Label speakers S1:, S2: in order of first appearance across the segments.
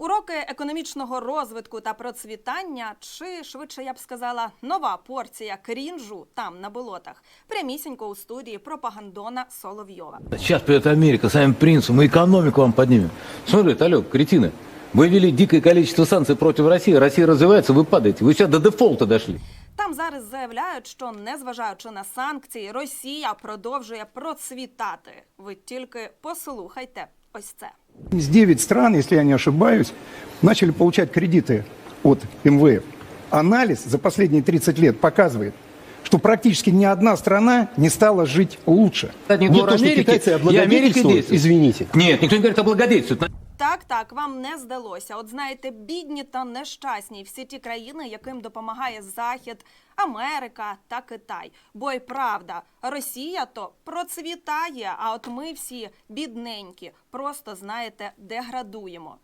S1: Уроки економічного розвитку та процвітання, чи швидше я б сказала, нова порція крінжу там на болотах. Прямісінько у студії пропагандона Соловйова.
S2: Сейчас придет Америка с самим принцем, мы экономику вам поднимем. Смотри, алло, кретины, вы ввели дикое количество санкций против России, Россия развивается, вы падаете. Вы сейчас до дефолта дошли.
S1: Там зараз заявляють, що незважаючи на санкції, Росія продовжує процвітати. Ви тільки послухайте ось це.
S3: Из 9 стран, если я не ошибаюсь, начали получать кредиты от МВФ. Анализ за последние 30 лет показывает, что практически ни одна страна не стала жить лучше.
S2: Не
S4: то, что китайцы облагодетельствуют, извините.
S2: Нет, никто не говорит облагодетельствуют.
S1: Так, так, вам не здалося. От знаєте, бідні та нещасні всі ті країни, яким допомагає Захід, Америка та Китай. Бо й правда, Росія то процвітає, а от ми всі бідненькі, просто знаєте, деградуємо.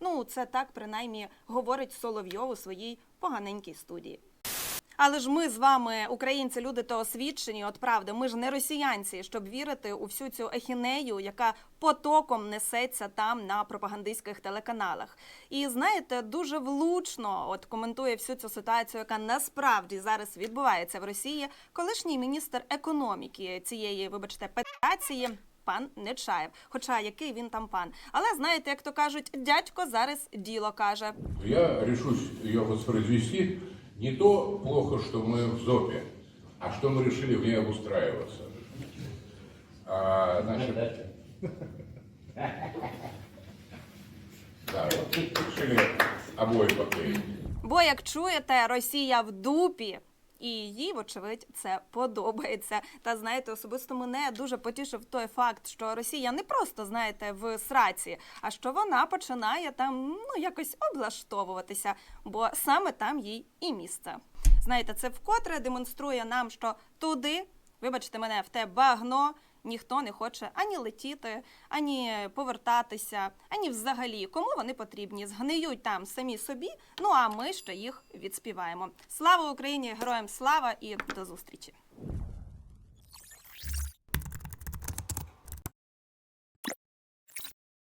S1: Ну, це так принаймні говорить Соловйов у своїй поганенькій студії. Але ж ми з вами, українці, люди то освічені. От правда, ми ж не росіянці, щоб вірити у всю цю ехінею, яка потоком несеться там на пропагандистських телеканалах. І знаєте, дуже влучно от коментує всю цю ситуацію, яка насправді зараз відбувається в Росії. Колишній міністр економіки цієї, вибачте, петації. Пан Нечаєв, хоча який він там пан. Але знаєте, як то кажуть, дядько зараз діло каже.
S5: Я решусь ее воспроизвести. Не то плохо, что мы в ЗОПе, а что мы решили в ней обустраиваться. А, значит, да, решили обои поклеить.
S1: Бо як чуєте, Росія в дупі. І їй, вочевидь, це подобається. Та знаєте, особисто мене дуже потішив той факт, що Росія не просто знаєте в сраці, а що вона починає там ну якось облаштовуватися, бо саме там їй і місце. Знаєте, це вкотре демонструє нам, що туди, вибачте мене, в те багно. Ніхто не хоче ані летіти, ані повертатися, ані взагалі кому вони потрібні. Згниють там самі собі. Ну а ми ще їх відспіваємо. Слава Україні! Героям слава і до зустрічі!